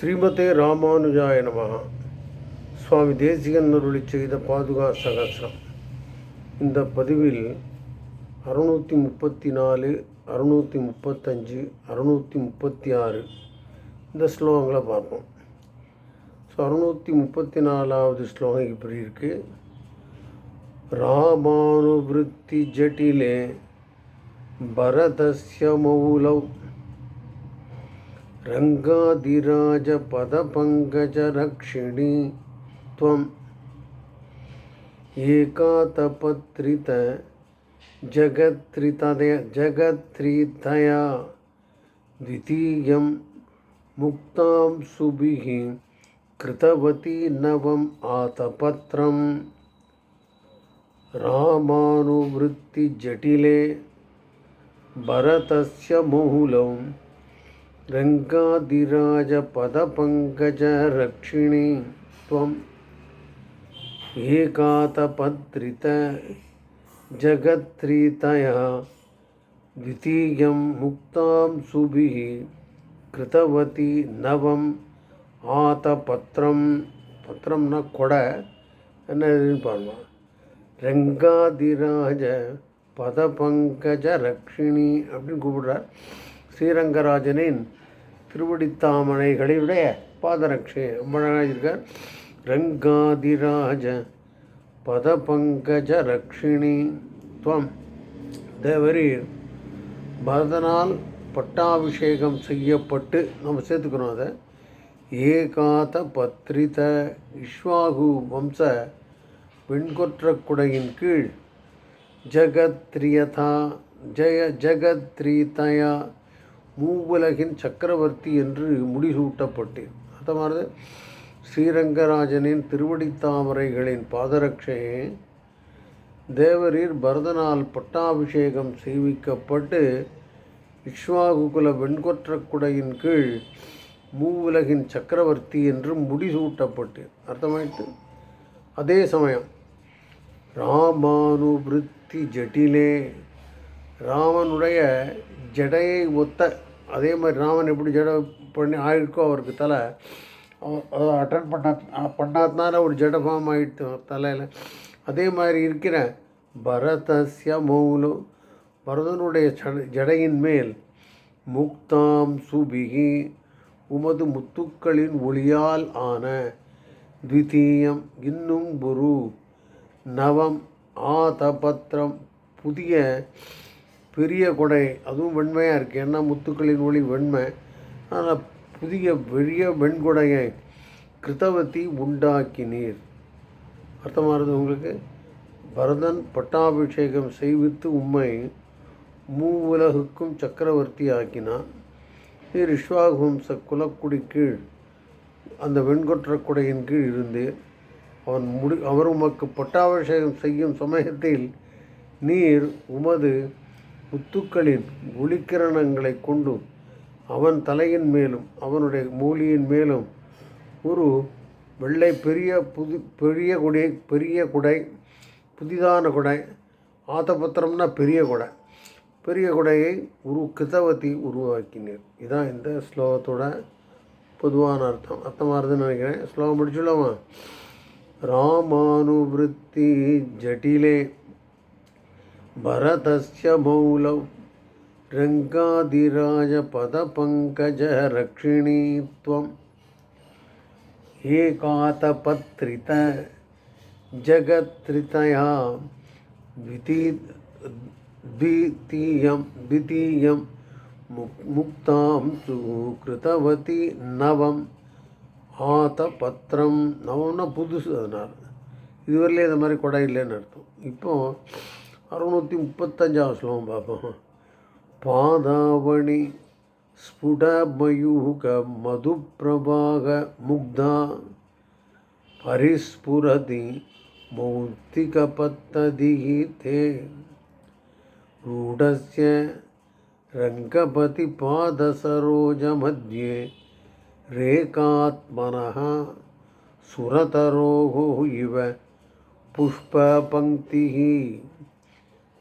ஸ்ரீமதே ராமானுஜாய நமகா சுவாமி தேசிகன் அருளி செய்த பாதுகா சகசிரம். இந்த பதிவில் அறுநூற்றி முப்பத்தி நாலு அறுநூற்றி முப்பத்தஞ்சு அறுநூற்றி முப்பத்தி ஆறு இந்த ஸ்லோகங்களை பார்ப்போம். ஸோ அறுநூற்றி முப்பத்தி நாலாவது ஸ்லோகம் இப்படி இருக்கு. ராமானுவிருத்தி ஜட்டிலே பரதஸ்ய மௌலவ் रङ्गाधिराजपदपङ्कजरक्षिणी त्वम् एकातपत्रित जगत्रितया द्वितीयं मुक्तां सुभिः कृतवती नवम् आतपत्रम् रामानुवृत्तिजटिले भरतस्य बहुलम् रङ्गादिराजपदपङ्कजरक्षिणी त्वम् एकातपत्रित जगत्रीतया द्वितीयं मुक्तां सुभिः कृतवती नवम् ஆத்தபத்திரம் பத்திரம்னா கொடை என்ன இதுன்னு பாருங்க ரெங்காதிராஜ பதபங்கஜ ரக்ஷிணி அப்படின்னு கூப்பிடுறார் ஸ்ரீரங்கராஜனின் திருவடித்தாமணைகளுடைய பாதரட்சை ரொம்ப அழகாக இருக்கார் ரங்காதிராஜ பதபங்கஜ ரக்ஷிணி துவம். தேவரீர் பரதனால் பட்டாபிஷேகம் செய்யப்பட்டு நம்ம சேர்த்துக்கிறோம் அதை. ஏகாத பத்ரித இஷ்வாகு வம்ச வெண்கொற்ற குடையின் கீழ். ஜகத்ரியதா ஜெய ஜகத்ரீதயா மூவுலகின் சக்கரவர்த்தி என்று முடிசூட்டப்பட்டேன். அது மாதிரி ஸ்ரீரங்கராஜனின் திருவடித்தாமரைகளின் பாதரட்சையை தேவரீர் பரதனால் பட்டாபிஷேகம் செய்விக்கப்பட்டு இக்ஷ்வாகுகுல வெண்கொற்ற குடையின் கீழ் மூவுலகின் சக்கரவர்த்தி என்று முடிசூட்டப்பட்டேன். அர்த்தமாயிட்டு அதே சமயம் ராமானுபிருத்தி ஜட்டிலே ராமனுடைய ஜடையை ஒத்த அதே மாதிரி ராமன் எப்படி ஜட பண்ணி ஆயிருக்கோ அவருக்கு தலை அதை அட்டன் பண்ணா பண்ணாதனால ஒரு ஜட ஃபார்ம் ஆகிட்டு தலையில். அதே மாதிரி இருக்கிற பரதஸ்ய மௌலு பரதனுடைய ஜடையின் மேல் முக்தாம் சுபிகி உமது முத்துக்களின் ஒளியால் ஆன த்விதீயம் இன்னும் குரு நவம் ஆதபத்திரம் புதிய பெரிய கொடை அதுவும் வெண்மையாக இருக்குது ஏன்னா முத்துக்களின் ஒளி வெண்மை. ஆனால் புதிய பெரிய வெண்கொடையை கிருத்தவத்தி உண்டாக்கினீர். அர்த்தமானது உங்களுக்கு? பரதன் பட்டாபிஷேகம் செய்வித்து உம்மை மூவுலகுக்கும் சக்கரவர்த்தி ஆக்கினான். நீர் விஸ்வாகுவம்ச குலக்குடி கீழ் அந்த வெண்கொற்ற குடையின் கீழ் இருந்தீர். அவன் முடி அவர் உமக்கு பட்டாபிஷேகம் செய்யும் சமயத்தில் நீர் உமது முத்துக்களின் ஒளிக்கிரணங்களை கொண்டு அவன் தலையின் மேலும் அவனுடைய மூலியின் மேலும் ஒரு வெள்ளை பெரிய புது பெரிய குடை பெரிய குடை புதிதான குடை ஆத்தபத்திரம்னா பெரிய குடை. பெரிய குடையை உரு கிதவத்தி உருவாக்கினீர். இதான் இந்த ஸ்லோகத்தோட பொதுவான அர்த்தம். அர்த்தமாகுதுன்னு நினைக்கிறேன். ஸ்லோகம் முடிச்சுள்ளவன் ராமானுவத்தி ஜட்டிலே பரதஸ்ய மௌலௌ रङ्गादिराजपदपङ्कजरक्षिणी त्वम् एकातपत्रित जगत्रितया द्विती द्वितीयं द्वितीयं मुक् मुक्तां सु कृतवती நவம் ஆத்தபத்திரம் நவம்னா புதுசு அதனால் இதுவரையிலே இந்த மாதிரி கொடை இல்லைன்னு அர்த்தம் இப்போது அறுநூற்றி முப்பத்தஞ்சாவது ஸ்லோகம் பார்ப்போம் पादावणि स्फुटमयूकमधुप्रभागमुग्धा परिस्फुरति मौक्तिकपत्तदिः ते रूढस्य रङ्गपतिपादसरोजमध्ये रेकात्मनः सुरतरोः इव पुष्पपङ्क्तिः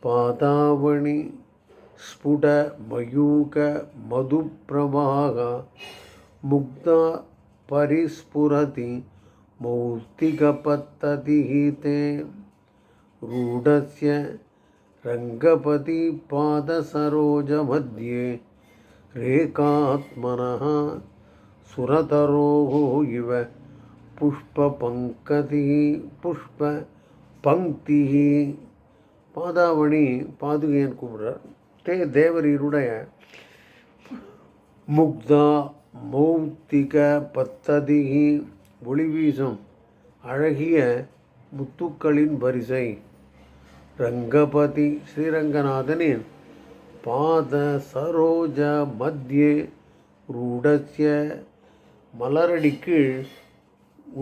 पादावणि स्फुटमयूकमधुप्रवाह मुग्धा परिस्फुरति मौक्तिकपत्ततिः ते रूढस्य रङ्गपतिपादसरोजमध्ये रेखात्मनः सुरतरोः इव पुष्पपङ्कतिः पुष्पपङ्क्तिः பாதாவணி பாதுகையன் கூப்பிடுறார். தே தேவரீருடைய முக்தா மௌத்திக பத்ததி ஒளி வீசும் அழகிய முத்துக்களின் வரிசை. ரங்கபதி ஸ்ரீரங்கநாதனின் பாத சரோஜ மத்தியே ரூடசிய மலரடி கீழ்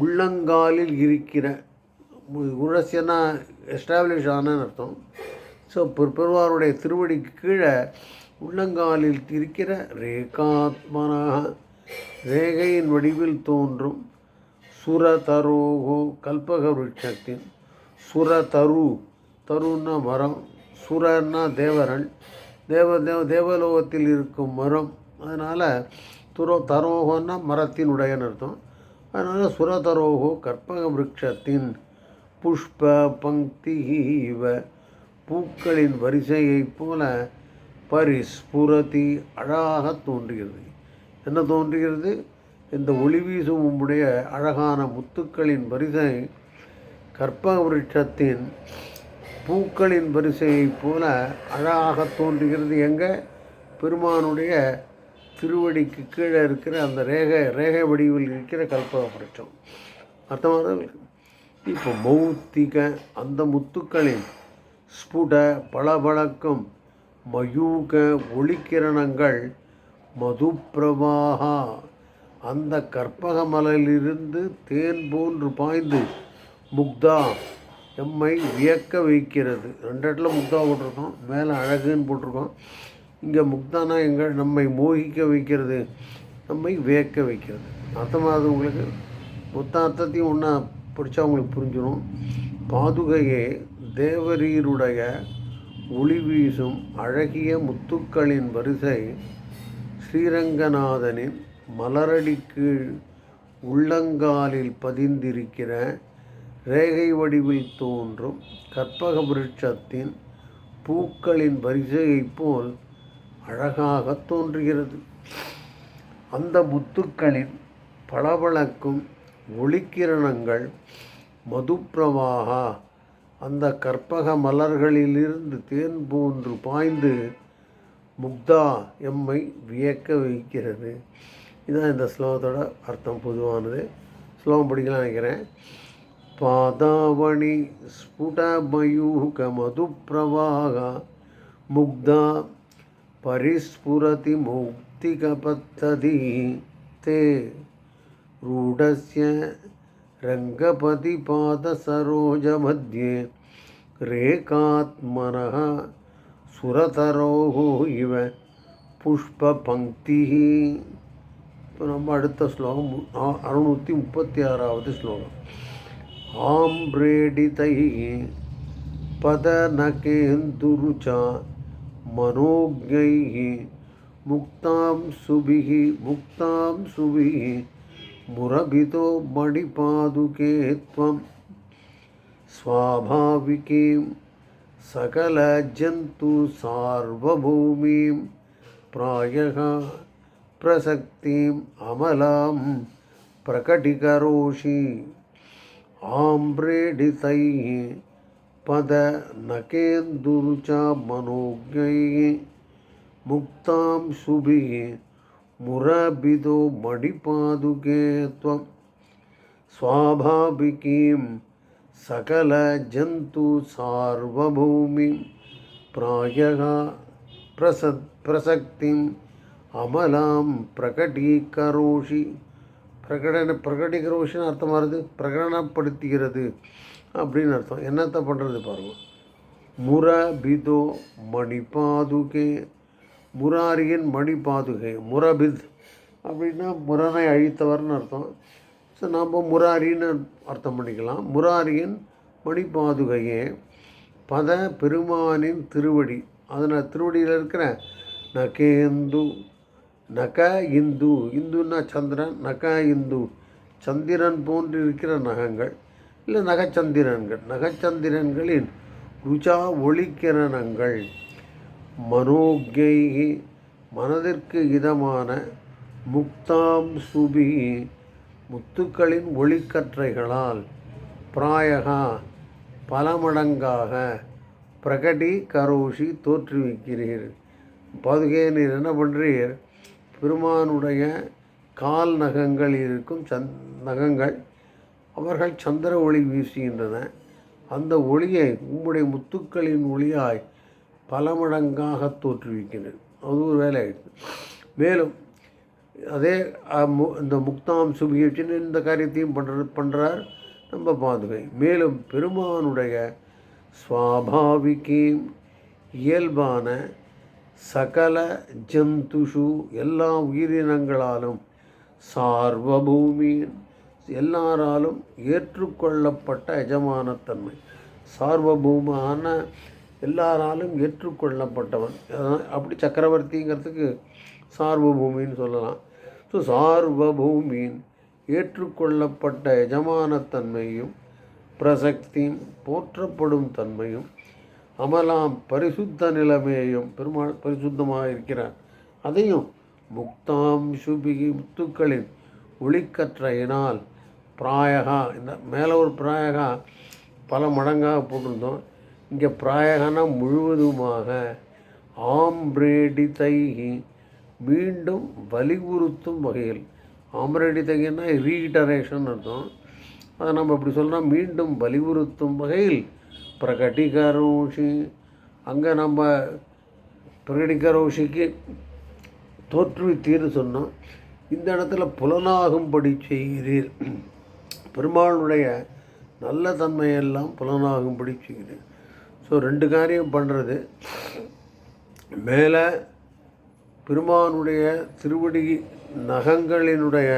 உள்ளங்காலில் இருக்கிற உரஸ்யனா எஸ்டாப்ளிஷ் ஆனன்னு அர்த்தம். ஸோ பெருவாருடைய திருவடிக்கு கீழே உள்ளங்காலில் இருக்கிற ரேகாத்மனாக ரேகையின் வடிவில் தோன்றும் சுரதரோகோ கல்பக விருட்சத்தின் சுரதரு. தருன்னா மரம் சுரன்னா தேவரன் தேவ தேவ தேவலோகத்தில் இருக்கும் மரம். அதனால் துரோ தரோகன்னா மரத்தினுடையன்னு அர்த்தம். அதனால் சுரதரோகோ கற்பக விருட்சத்தின் புஷ்ப பங்கி இவ பூக்களின் வரிசையைப் போல பரிஸ்புரதி அழகாக தோன்றுகிறது. என்ன தோன்றுகிறது? இந்த ஒளி வீசும் உம்முடைய அழகான முத்துக்களின் வரிசை கற்பக விருட்சத்தின் பூக்களின் வரிசையைப் போல அழகாக தோன்றுகிறது. எங்கே? பெருமானுடைய திருவடிக்கு கீழே இருக்கிற அந்த ரேகை ரேகை வடிவில் இருக்கிற கற்பக விருட்சம் அர்த்தமாக இப்போ மௌத்திக அந்த முத்துக்களின் ஸ்புட பளபளக்கும் மயூக ஒளிக்கிரணங்கள் மதுப்பிரவாகா. அந்த கற்பக மலையிலிருந்து தேன் போன்று பாய்ந்து முக்தா எம்மை வியக்க வைக்கிறது. ரெண்டு இடத்துல முக்தா போட்டிருக்கோம் மேலே அழகுன்னு போட்டிருக்கோம். இங்கே முக்தானா எங்கள் நம்மை மோகிக்க வைக்கிறது நம்மை வியக்க வைக்கிறது. அர்த்தமாகுது உங்களுக்கு? மொத்த அர்த்தத்தையும் ஒன்றா படித்தா அவங்களுக்கு புரிஞ்சிடும் பாதுகையே தேவரீருடைய ஒளி வீசும் அழகிய முத்துக்களின் வரிசை ஸ்ரீரங்கநாதனின் மலரடி கீழ் உள்ளங்காலில் பதிந்திருக்கிற ரேகை வடிவில் தோன்றும் கற்பக விருட்சத்தின் பூக்களின் வரிசையைப் போல் அழகாக தோன்றுகிறது. அந்த முத்துக்களின் பளபளக்கும் ஒளிக்கிரணங்கள் மதுப்பிரவாகா அந்த கற்பக மலர்களிலிருந்து தேன் போன்று பாய்ந்து முக்தா எம்மை வியக்க வைக்கிறது. இதுதான் இந்த ஸ்லோகத்தோட அர்த்தம் பொதுவானது. ஸ்லோகம் படிக்கலாம் நினைக்கிறேன். பாதாவணி ஸ்புடமயூக மதுப்பிரவாகா முக்தா பரிஸ்புரதி மௌக்திக பத்ததி தே. रूढस्य रङ्गपतिपादसरोजमध्ये रेखात्मनः சுரதரோகோ இவ புஷ்பபங்கிः இப்போ நம்ம அடுத்த ஸ்லோகம் அ- அறுநூற்றி முப்பத்தி ஆறாவது ஸ்லோகம் ஆம்ரேடிதை பதநகேந்துருச்சா मनोज्ञैः मुक्तां सुभिः मुक्तां सुभिः मुरभितो मणिपादुके त्वं स्वाभाविकीं सकलजन्तु सार्वभौमीं प्रायः प्रसक्तिम् अमलां प्रकटीकरोषि। आम्रेडितैः पदनकेन्दुरुचा मनोज्ञैः मुक्तां शुभिः முரபிதோ ಮಡಿಪಾದುಗೆ ತ್ವ ಸ್ವಾಭಾವಿಕೀಂ சகல ஜந்து சார்வபூமி. ಪ್ರಾಯ ಪ್ರಸತ್ ಪ್ರಸಕ್ತಿಂ அமலாம் பிரகடீகரோஷி. பிரகடன பிரகடீகரோஷின்னு அர்த்தம் வருது பிரகடனப்படுத்துகிறது அப்படின்னு அர்த்தம். என்னத்தை பண்ணுறது பாருங்கள் முரபிதோ மணிபாதுகே முராரியின் மணி பாதுகை முரபித் அப்படின்னா முரணை அழித்தவர்னு அர்த்தம். ஸோ நாம் முராரின்னு அர்த்தம் பண்ணிக்கலாம். முராரியின் மணி பாதுகையே பத பெருமானின் திருவடி. அதனால் திருவடியில் இருக்கிற நகேந்து நக இந்து. இந்துன்னா சந்திரன் நக இந்து. சந்திரன் போன்று இருக்கிற நகங்கள். இல்லை நகச்சந்திரன்கள் நகச்சந்திரன்களின் ருச்சா ஒளிக்கிரணங்கள் மனோகை மனதிற்கு இதமான முக்தாம் சுபி முத்துக்களின் ஒளிக்கற்றைகளால் பிராயகா பல மடங்காக பிரகடி கரோஷி தோற்றுவிக்கிறீர். பாதுகே நீர் என்ன பண்ணுறீர் பெருமானுடைய கால் நகங்கள் இருக்கும் சந் நகங்கள் அவர்கள் சந்திர ஒளி வீசுகின்றன. அந்த ஒளியை உம்முடைய முத்துக்களின் ஒளியாய் பல மடங்காக தோற்றுவிக்கிறது அது ஒரு வேலை மேலும் அதே மு- இந்த முக்தாம் சுபியை இந்த காரியத்தையும் பண்ணுற பண்ணுறார் நம்ம பாதுகை. மேலும் பெருமானுடைய ஸ்வாபாவிகீம் இயல்பான சகல ஜந்துஷு எல்லா உயிரினங்களாலும் சார்வபூமியின் எல்லாராலும் ஏற்றுக்கொள்ளப்பட்ட எஜமானத்தன்மை. சார்வபூமான எல்லாராலும் ஏற்றுக்கொள்ளப்பட்டவன். அதான் அப்படி சக்கரவர்த்திங்கிறதுக்கு சார்வபூமின்னு சொல்லலாம். ஸோ சார்வபூமியின் ஏற்றுக்கொள்ளப்பட்ட எஜமானத்தன்மையும் பிரசக்தியும் போற்றப்படும் தன்மையும் அமலாம் பரிசுத்த நிலைமையையும் பெருமாள் பரிசுத்தமாக இருக்கிறார் அதையும் முக்தாம் சுபிகி முத்துக்களின் ஒளிக்கற்றையினால் பிராயகா இந்த மேலே ஒரு பிராயகா பல மடங்காக போட்டிருந்தோம். இங்கே பிராயகனம் முழுவதுமாக ஆம்ரேடிதைகி மீண்டும் வலியுறுத்தும் வகையில். ஆம்ரேடிதைகின்னா ரீடரேஷன் அர்த்தம். அதை நம்ம இப்படி சொல்கிறோம் மீண்டும் வலியுறுத்தும் வகையில். பிரகடிகரோஷி அங்கே நம்ம பிரகடிகரோஷிக்கு தோற்றுவித்தீர்னு சொன்னோம். இந்த இடத்துல புலனாகும்படி செய்கிறீர். பெருமாளுடைய நல்ல தன்மையெல்லாம் புலனாகும்படி செய்கிறீர். ஸோ ரெண்டு காரியம் பண்ணுறது மேலே பெருமானுடைய திருவடி நகங்களினுடைய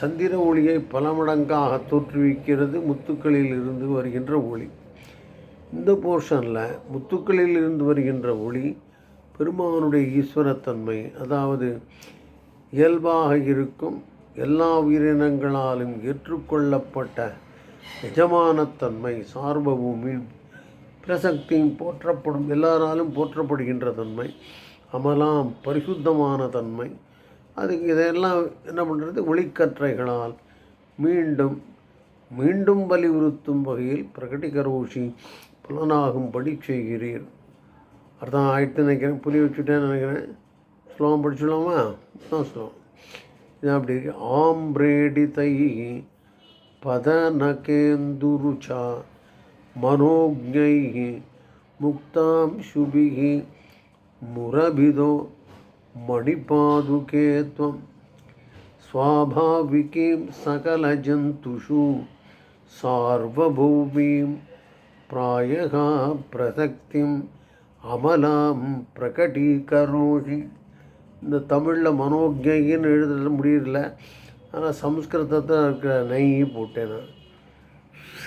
சந்திர ஒளியை பல மடங்காக தோற்றுவிக்கிறது முத்துக்களில் இருந்து வருகின்ற ஒளி. இந்த போர்ஷனில் முத்துக்களில் இருந்து வருகின்ற ஒளி பெருமானுடைய ஈஸ்வரத்தன்மை அதாவது இயல்பாக இருக்கும் எல்லா உயிரினங்களாலும் ஏற்றுக்கொள்ளப்பட்ட எஜமானத்தன்மை சார்பபூமி பிரசக்தியும் போற்றப்படும் எல்லாராலும் போற்றப்படுகின்ற தன்மை அமலாம் பரிசுத்தமான தன்மை. அதுக்கு இதெல்லாம் என்ன பண்ணுறது ஒளிக்கற்றைகளால் மீண்டும் மீண்டும் வலியுறுத்தும் வகையில் பிரகட்டிகரோஷி புலனாகும்படி செய்கிறீர். அர்த்தம் ஆயிடுத்து நினைக்கிறேன். புரிய வச்சுட்டேன்னு நினைக்கிறேன். ஸ்லோகம் படிச்சுடலாமா தான் ஸ்லோகம். இது அப்படி இருக்கு. பத நகேந்துருச்சா மனோஜை முக்தாம் சுபிகி முரபிதோ மணிபாதுகே त्वं स्वाभाविकीं सकलजन्तुषु सार्वभौमीं प्रायः प्रसक्तिम् அமலாம் பிரகடீகரோஷி இந்த தமிழில் மனோஜைன்னு எழுத முடியல ஆனால் சம்ஸ்கிருதத்தில் இருக்கிற நெய் போட்டேன் நான்